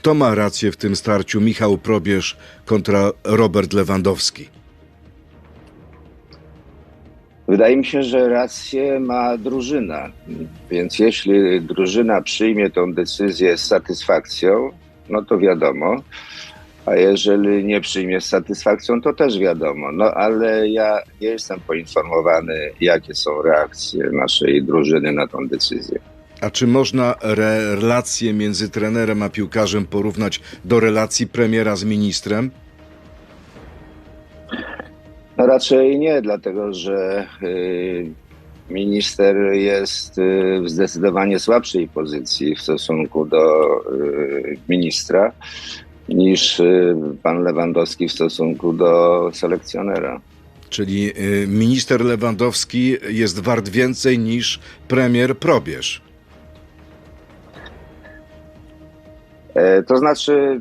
Kto ma rację w tym starciu? Michał Probierz kontra Robert Lewandowski. Wydaje mi się, że rację ma drużyna. Więc jeśli drużyna przyjmie tą decyzję z satysfakcją, no to wiadomo. A jeżeli nie przyjmie z satysfakcją, to też wiadomo. No ale ja nie jestem poinformowany, jakie są reakcje naszej drużyny na tą decyzję. A czy można re- relacje między trenerem a piłkarzem porównać do relacji premiera z ministrem? No raczej nie, dlatego że y, minister jest y, w zdecydowanie słabszej pozycji w stosunku do y, ministra niż pan Lewandowski w stosunku do selekcjonera. Czyli minister Lewandowski jest wart więcej niż premier Probierz. To znaczy,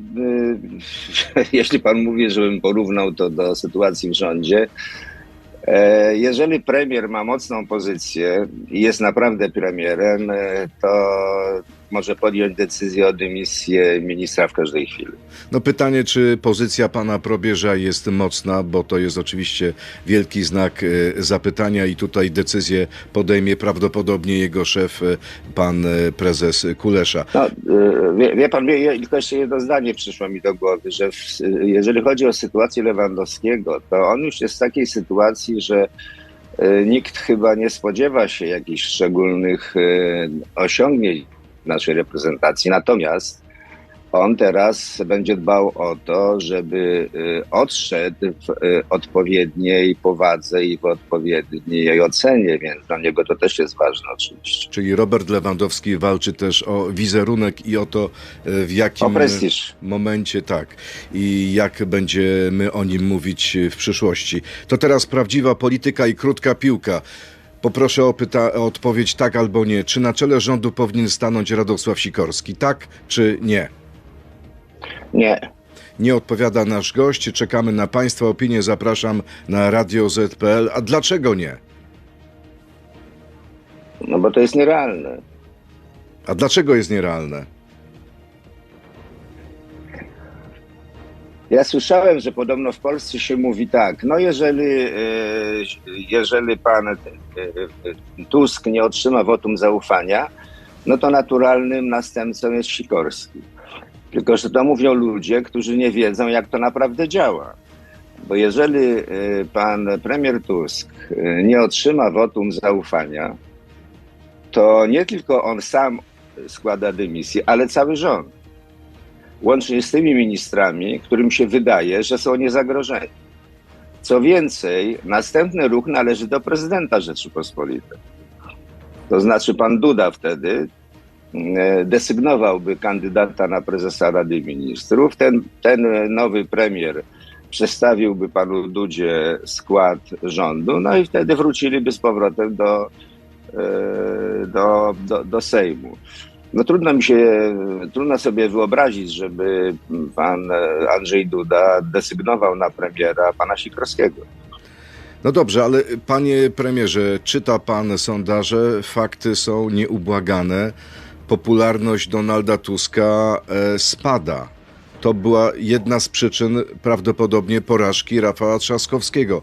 y, jeśli pan mówi, żebym porównał to do sytuacji w rządzie, e, jeżeli premier ma mocną pozycję i jest naprawdę premierem, e, to może podjąć decyzję o dymisji ministra w każdej chwili. No pytanie, czy pozycja pana Probierza jest mocna, bo to jest oczywiście wielki znak y, zapytania i tutaj decyzję podejmie prawdopodobnie jego szef, y, pan y, prezes Kulesza. No, wie, wie pan, wie, tylko jeszcze jedno zdanie przyszło mi do głowy, że w, jeżeli chodzi o sytuację Lewandowskiego, to on już jest w takiej sytuacji, że nikt chyba nie spodziewa się jakichś szczególnych osiągnięć naszej reprezentacji. Natomiast on teraz będzie dbał o to, żeby y, odszedł w y, odpowiedniej powadze i w odpowiedniej ocenie, więc dla niego to też jest ważne oczywiście. Czyli Robert Lewandowski walczy też o wizerunek i o to, y, w jakim momencie tak i jak będziemy o nim mówić w przyszłości. To teraz prawdziwa polityka i krótka piłka. Poproszę o, pyta- o odpowiedź tak albo nie. Czy na czele rządu powinien stanąć Radosław Sikorski? Tak czy nie? Nie. Nie odpowiada nasz gość. Czekamy na Państwa opinię. Zapraszam na Radio ZPL. A dlaczego nie? No bo to jest nierealne. A dlaczego jest nierealne? Ja słyszałem, że podobno w Polsce się mówi tak, no jeżeli, e, jeżeli pan e, e, Tusk nie otrzyma wotum zaufania, no to naturalnym następcą jest Sikorski. Tylko, że to mówią ludzie, którzy nie wiedzą, jak to naprawdę działa. Bo jeżeli pan premier Tusk nie otrzyma wotum zaufania, to nie tylko on sam składa dymisję, ale cały rząd łącznie z tymi ministrami, którym się wydaje, że są niezagrożeni. Co więcej, następny ruch należy do prezydenta Rzeczypospolitej. To znaczy pan Duda wtedy e, desygnowałby kandydata na prezesa Rady Ministrów. Ten, ten nowy premier przedstawiłby panu Dudzie skład rządu, no i wtedy wróciliby z powrotem do, e, do, do, do Sejmu. No trudno mi się, trudno sobie wyobrazić, żeby pan Andrzej Duda desygnował na premiera pana Sikorskiego. No dobrze, ale panie premierze, czyta pan sondaże, fakty są nieubłagane. Popularność Donalda Tuska e, spada. To była jedna z przyczyn prawdopodobnie porażki Rafała Trzaskowskiego.